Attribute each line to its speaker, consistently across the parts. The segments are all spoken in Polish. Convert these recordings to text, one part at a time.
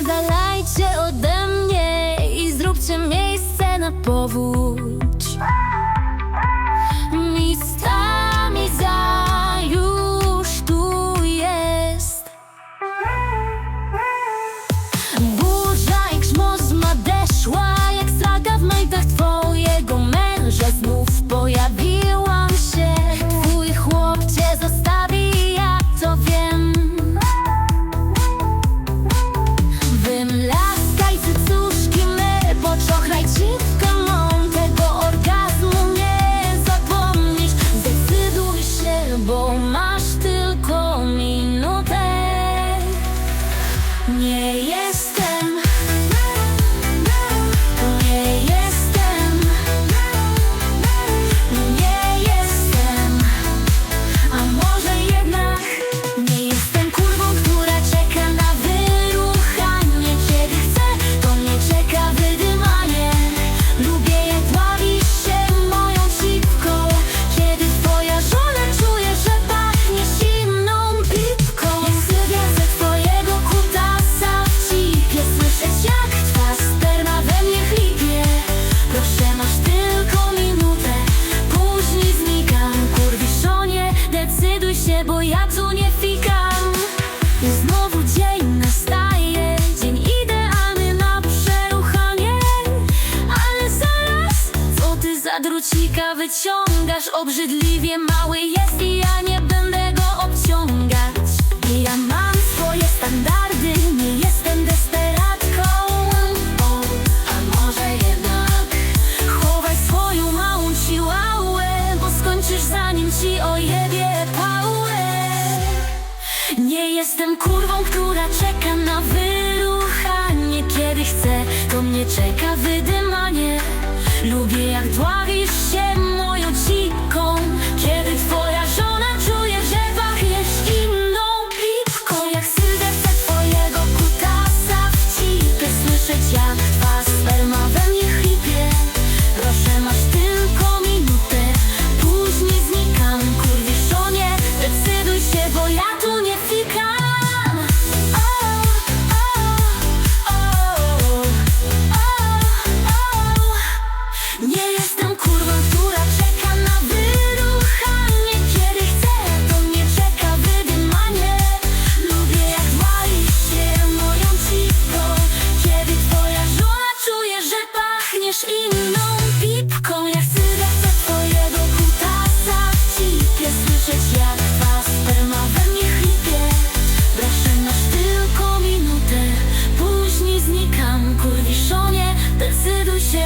Speaker 1: Opierdalajcie ode mnie i zróbcie miejsce na powód. jestem Wyciągasz obrzydliwie mały jest i ja nie będę go obciągać. Ja mam swoje standardy, nie jestem desperatką. O, A może jednak Chowaj swoją małą siłałę, bo skończysz zanim ci ojebie pałę. Nie jestem kurwą, która czeka na wyruchanie. Kiedy chce, to mnie czeka wydymanie. Lubię jak dławisz się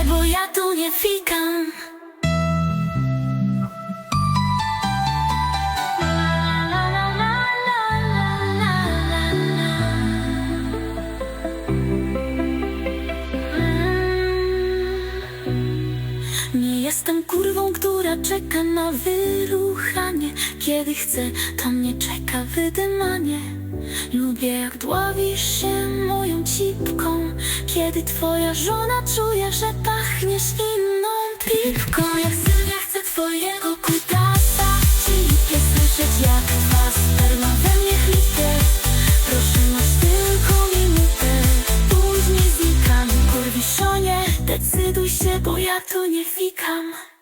Speaker 1: bo ja tu nie fikam. Mm. Jestem kurwą, która czeka na wyruchanie. Kiedy chcę, to mnie czeka wydymanie. Lubię jak dławisz się moją cipką. Kiedy twoja żona czuje, że ta pachniesz inną pipką Jak Sylwia chce twojego kutasa. Cichie słyszeć jak dwa sperma we mnie chlipie Proszę masz tylko minutę. Później znikam Kurwiszonie, decyduj się, bo ja tu nie fikam